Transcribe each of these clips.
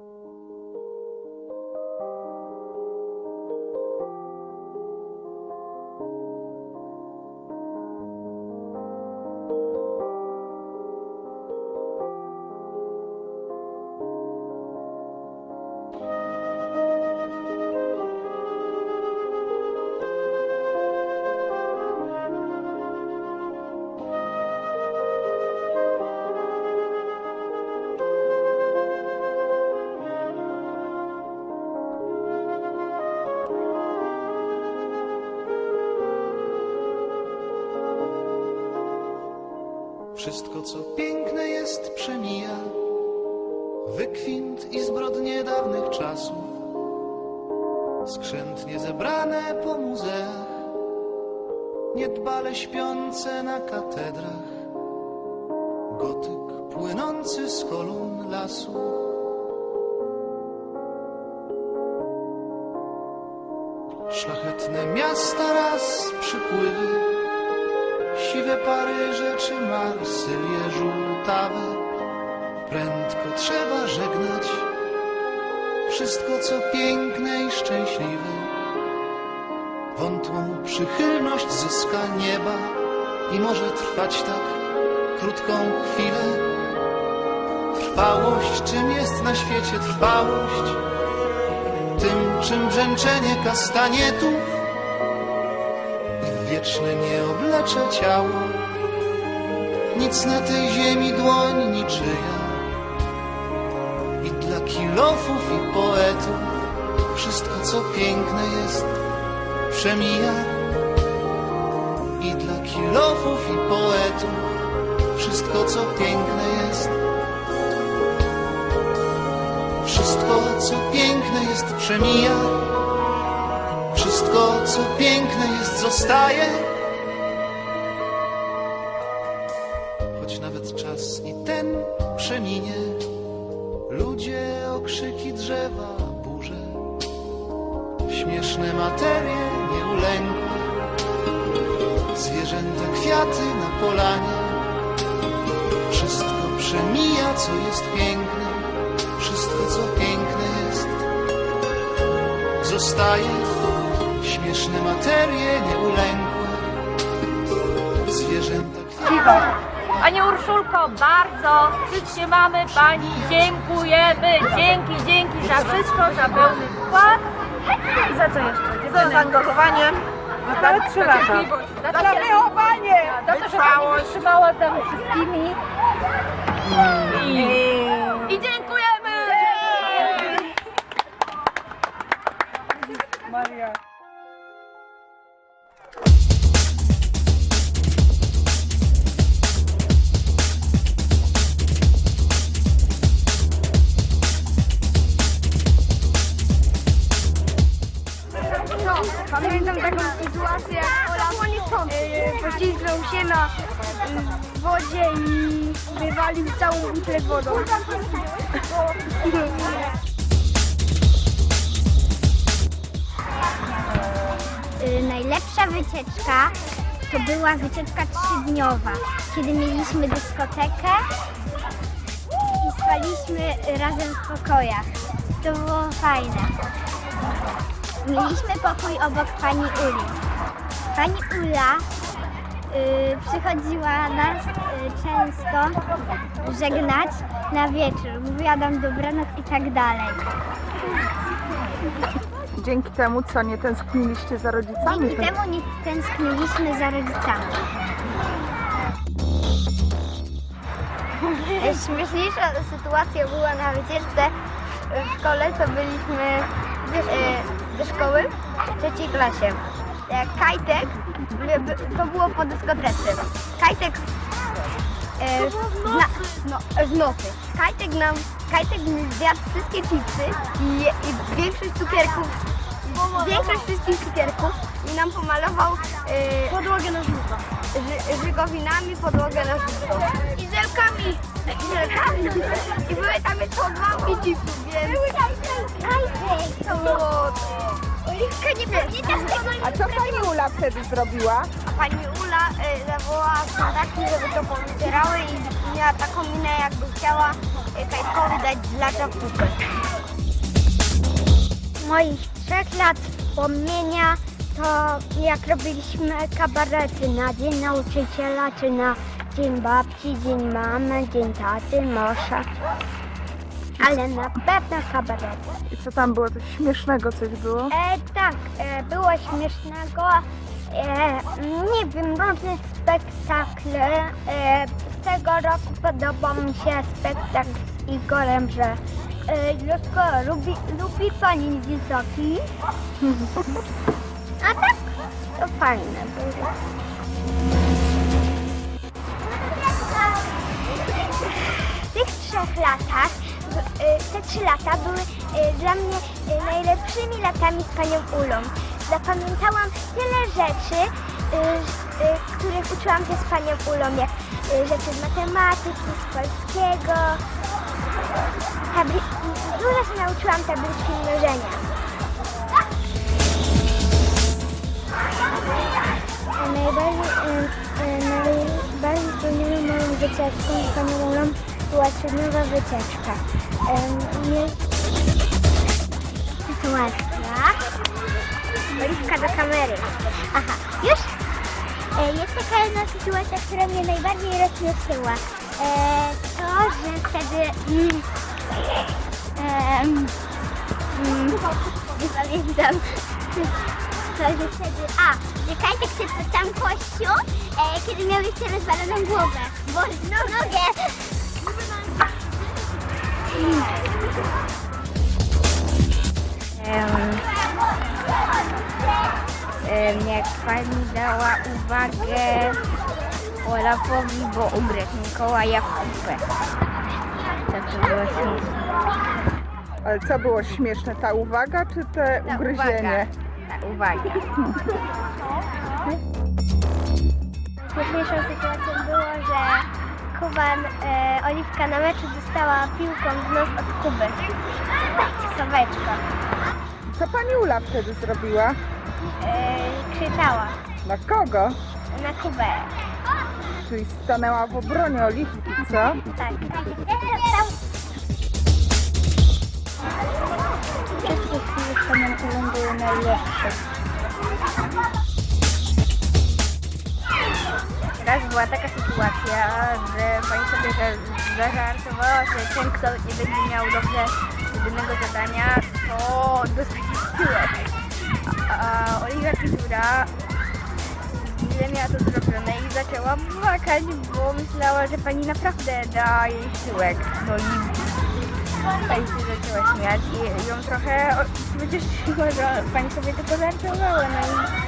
you Wszystko, co piękne jest, przemija. Wykwint i zbrodnie dawnych czasów. Skrzętnie zebrane po muzeach. Niedbale śpiące na katedrach. Gotyk płynący z kolumn lasu. Szlachetne miasta raz przypływy. Siwe Paryże czy Marsylie żółtawe. Prędko trzeba żegnać Wszystko co piękne i szczęśliwe. Wątłą przychylność zyska nieba I może trwać tak krótką chwilę. Trwałość, czym jest na świecie trwałość? Tym, czym brzęczenie kastanietów i wieczne nie oblecze ciało. Nic na tej ziemi dłoń niczyja. I dla kilofów i poetów wszystko co piękne jest przemija. I dla kilofów i poetów wszystko co piękne jest. Wszystko co piękne jest przemija. Wszystko, co piękne jest, zostaje. Choć nawet czas i ten przeminie, ludzie, okrzyki drzewa, burze, śmieszne materie nieulękłe, zwierzęta, kwiaty na polanie. Wszystko przemija, co jest piękne, wszystko, co piękne jest, zostaje śmieszne materie nieulękłe, zwierzęta kwiaty. Pani Urszulko, bardzo wszystkie mamy Pani dziękujemy. Dzięki, dzięki za wszystko, za pełny wkład. I za co jeszcze? Za zaangażowanie. Za całe trzy lata. Za, Za wychowanie. za to, że Pani wytrzymała z nami wszystkimi. I, I dziękujemy! Maria. Wywalił całą butlę wodą. Y, Najlepsza wycieczka to była wycieczka trzydniowa, kiedy mieliśmy dyskotekę i spaliśmy razem w pokojach. To było fajne. Mieliśmy pokój obok pani Uli. Pani Ula y, przychodziła nas często żegnać na wieczór. Mówiła nam dobranoc i tak dalej. Dzięki temu, co nie tęskniliście za rodzicami. Dzięki temu nie tęskniliśmy za rodzicami. Śmieszniejsza sytuacja była na wycieczce w szkole, to byliśmy e, do szkoły w trzeciej klasie. E, Kajtek, to było po dyskotece. Kajtek e, zna, no, w nocy. Kajtek nam, Kajtek zjadł wszystkie chipsy i, i większość cukierków, większość wszystkich cukierków i nam pomalował e, podłogę na żółto. Ży, żygowinami podłogę na żółto. I żelkami. I żelkami. I były tam jeszcze odłamki chipsów, więc... To było... Oliwka, nie pamiętasz tego? A co pani Ula wtedy zrobiła? A pani Ula y, zawołała sandaki, żeby to powycierały i miała taką minę, jakby chciała y, Kajtkowi dać zlacza w dupę. moich trzech lat wspomnienia to jak robiliśmy kabarety na Dzień Nauczyciela, czy na Dzień Babci, Dzień Mamy, Dzień Taty, Mosza. Ale na pewno kabarety. I co tam było? Coś śmiesznego coś było? E, tak, e, było śmiesznego. E, nie wiem, różne spektakle. E, z tego roku podobał mi się spektakl z Igorem, że e, lubi, lubi pani wysoki? A tak, to fajne było. W tych trzech latach, te trzy lata były y, dla mnie y, najlepszymi latami z panią Ulą. Zapamiętałam tyle rzeczy, których uczyłam się z panią Ulą, jak rzeczy z matematyki, z polskiego. Tabli- dużo się nauczyłam tabliczki mnożenia. Najbardziej, najbardziej spełnioną moją wycieczką z panią była trzydniowa wycieczka. Sytuacja. Oliwka do kamery. Aha, już? E, Jest taka jedna sytuacja, która mnie najbardziej rozśmieszyła. E, to, że wtedy... Mm, mm, nie pamiętam. To, że wtedy... A, że Kajtek szedł tam kościół, e, kiedy miał jeszcze rozwaloną głowę. Bo no nogę. Jak pani dała uwagę Olafowi, bo ubrać Mikołaja w kupę. To to było śmieszne. Ale co było śmieszne? Ta uwaga czy te Ta ugryzienie? uwaga. Ta uwaga. Najśmieszniejszą sytuacją było, że Kuban, e, Oliwka na meczu dostała piłką w nos od Kuby. Soweczko. Co pani Ula wtedy zrobiła? E, krzyczała Na kogo? na Kubę. Czyli stanęła w obronie Oliwki, co? Tak. Wszystkie chwile panem Ulą były najlepsze. Była taka sytuacja, że pani sobie za- zażartowała, że ten, kto nie będzie miał dobrze jedynego zadania, to dostanie tyłek. A Oliwia Kizura źle miała to zrobione i zaczęła płakać, bo myślała, że pani naprawdę da jej tyłek. No i pani się zaczęła śmiać i ją trochę że pani sobie tylko żartowała. No i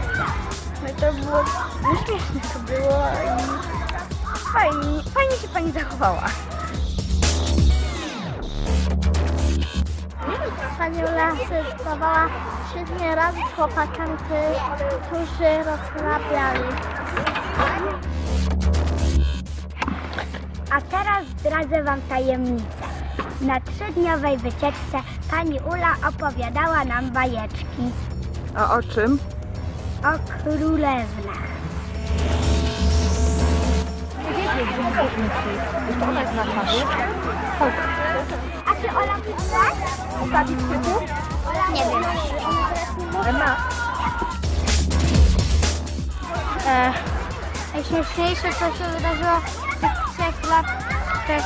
no to było, no śmieszne to było i fajnie, fajnie się pani zachowała. Pani Ula spróbowała świetnie razy z chłopakami, którzy rozrabiali. A teraz zdradzę Wam tajemnicę. Na trzydniowej wycieczce pani Ula opowiadała nam bajeczki A o czym? O królewnach. A czy Ola pisze? Postawić tytuł? Nie wiem. Ema. E, najśmieszniejsze, co się wydarzyło w tych trzech lat, te,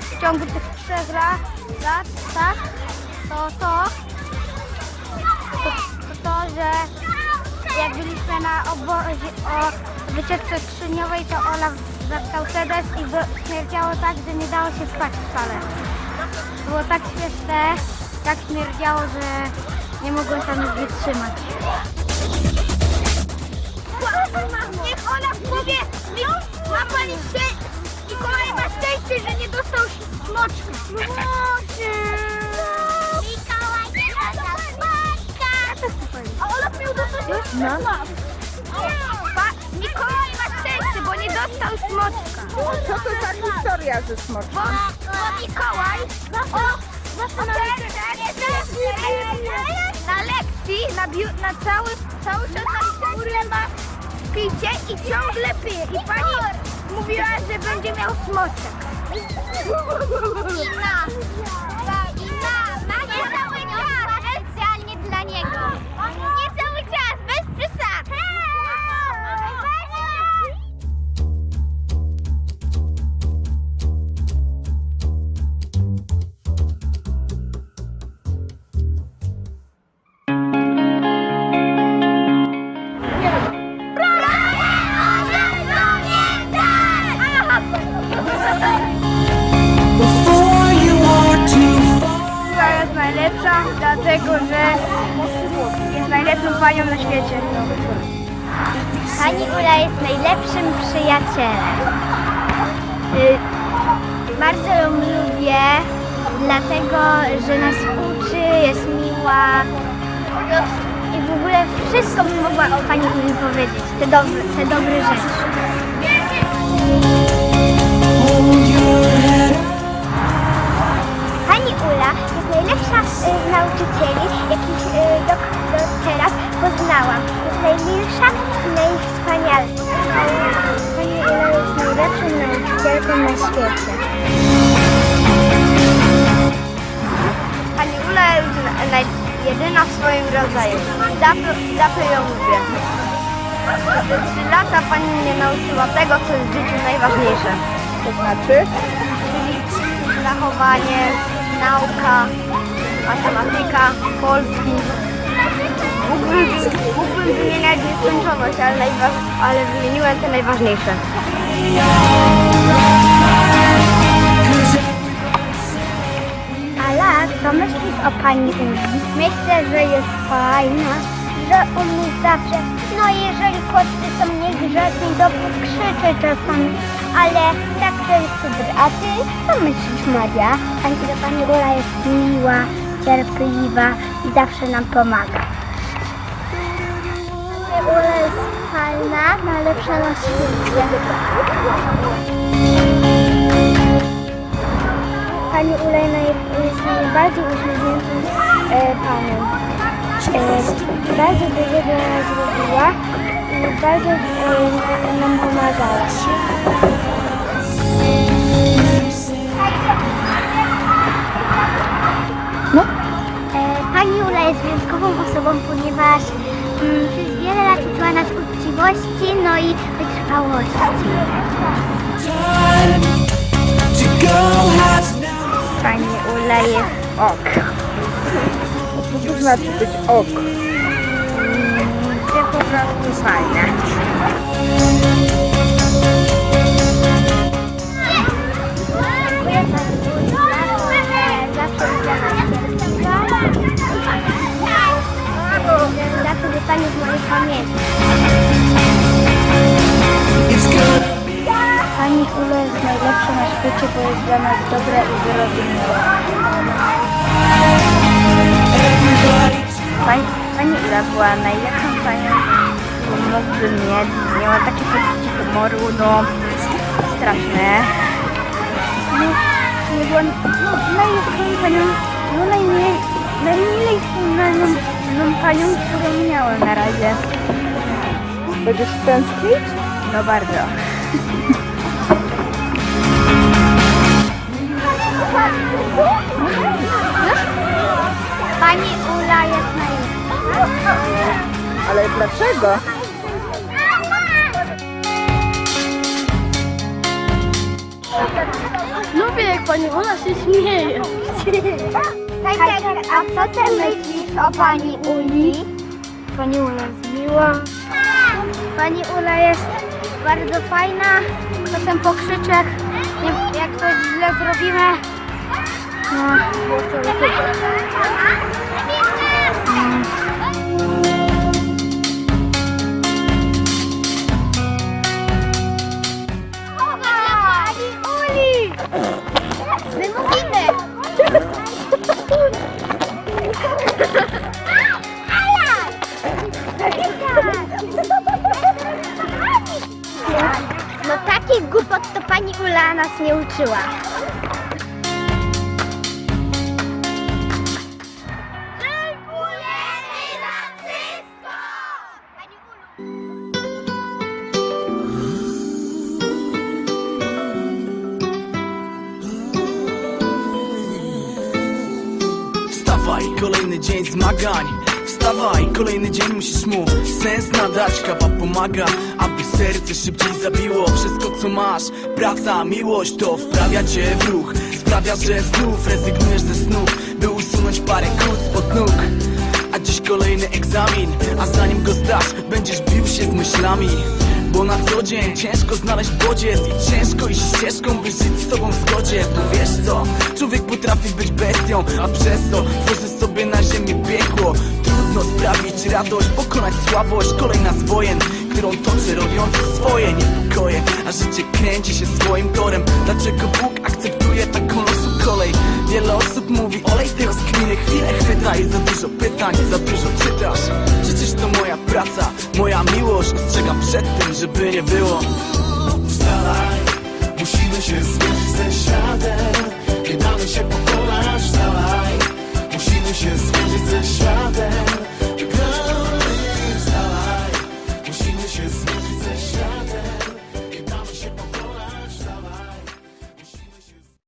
w ciągu tych trzech lat, lat tak, to to, to, to, to, że jak byliśmy na obozie, o wycieczce trzyniowej, to Olaf zatkał sedes i śmierdziało tak, że nie dało się spać wcale. Było tak śmieszne, tak śmierdziało, że nie mogłem tam już wytrzymać. Niech ona powie, ma pani szczęście, Mikołaj ma szczęście, że nie dostał smoczka. Smoczy. Dostać No. Mikołaj ma szczęście, bo nie dostał smoczka. Co to za historia ze Bo, smoczkiem? bo Mikołaj o, na, na lekcji, na, biu, na cały, cały czas na górę ma picie i ciągle pije. I pani mówiła, że będzie miał smoczek. I na, najlepszym przyjacielem. Y, Bardzo ją lubię, dlatego że nas uczy, jest miła. I w ogóle wszystko bym mogła o Pani Uli powiedzieć, te dobre, te dobre rzeczy. Pani Ula jest najlepsza z nauczycieli, jakich y, do, do teraz poznałam. Jest najmilsza i najwspanialsza. Pani Ula jest najlepszą nauczycielką na świecie. Pani Ula jest na- naj, jedyna w swoim rodzaju. Za to, za to ją lubię. Przez te trzy lata pani mnie nauczyła tego, co jest w życiu najważniejsze. To znaczy? Czyli zachowanie, nauka, matematyka, polski. Mógłbym, mógłbym wymieniać nieskończoność, ale, ale wymieniłem te najważniejsze. Ala, co myślisz o Pani Uli? Myślę, że jest fajna, że umie zawsze, no jeżeli koty są niegrzeczni, to krzyczy czasami, ale tak to jest super. A Ty co myślisz, Maria? Pani, Pani Ula jest miła, cierpliwa i zawsze nam pomaga. Ula jest fajna, najlepsza na świecie. Pani Ula jest najbardziej uśmiechniętą e, panią. E, bardzo dużo dla nas zrobiła i bardzo e, nam pomagała. E, Pani Ula jest wyjątkową osobą, ponieważ przez wiele lat uczyła nas uczciwości, no i wytrwałości. Pani Ula jest ok. Co to znaczy być ok? Że po prostu fajna. Pamięci. Pani Ula jest najlepsza na świecie, bo jest dla nas dobra i wyrozumiała. Pani, pani Ula była najlepszą panią, jaką mógłbym mieć. Miała takie poczucie humoru, no straszne. No, nie była no, najlepszą panią, no najmniej, najmilej wspomnianą no, panią, którą miałem na razie. Będziesz tęsknić? No bardzo. Pani Ula jest najlepsza. Ale dlaczego? Lubię jak pani Ola się śmieje. Kajtek, a co ty myślisz o pani Uli? Pani Ula jest miła. Pani Ula jest bardzo fajna. Czasem pokrzyczy, jak, jak coś źle zrobimy. No, Pani takich głupot to pani Ula nas nie uczyła. Kolejny dzień zmagań Wstawaj, kolejny dzień musisz mu sens nadać Kawa pomaga, aby serce szybciej zabiło. Wszystko co masz, praca, miłość To wprawia cię w ruch. Sprawia, że znów rezygnujesz ze snów By usunąć parę kłód spod nóg. A dziś kolejny egzamin A zanim go zdasz, będziesz bił się z myślami. Bo na co dzień ciężko znaleźć bodziec I ciężko iść ścieżką, by żyć z sobą w zgodzie. Bo wiesz co, człowiek potrafi być bestią A przez to tworzy sobie na ziemię piekło Trudno sprawić radość, pokonać słabość. Kolejna z wojen, którą toczę robiąc swoje niepokoje. A życie kręci się swoim torem. Dlaczego Bóg akceptuje taką losu kolej? Wiele osób mówi olej te rozkminy. Chwilę chwyta i za dużo pytań, za dużo czytasz. Przecież to moja praca, moja miłość. Ostrzegam przed tym, żeby nie było. Wstawaj, musimy się zmierzyć ze światem. Nie damy się pokonać, wstawaj. Musimy się zmierzyć ze światem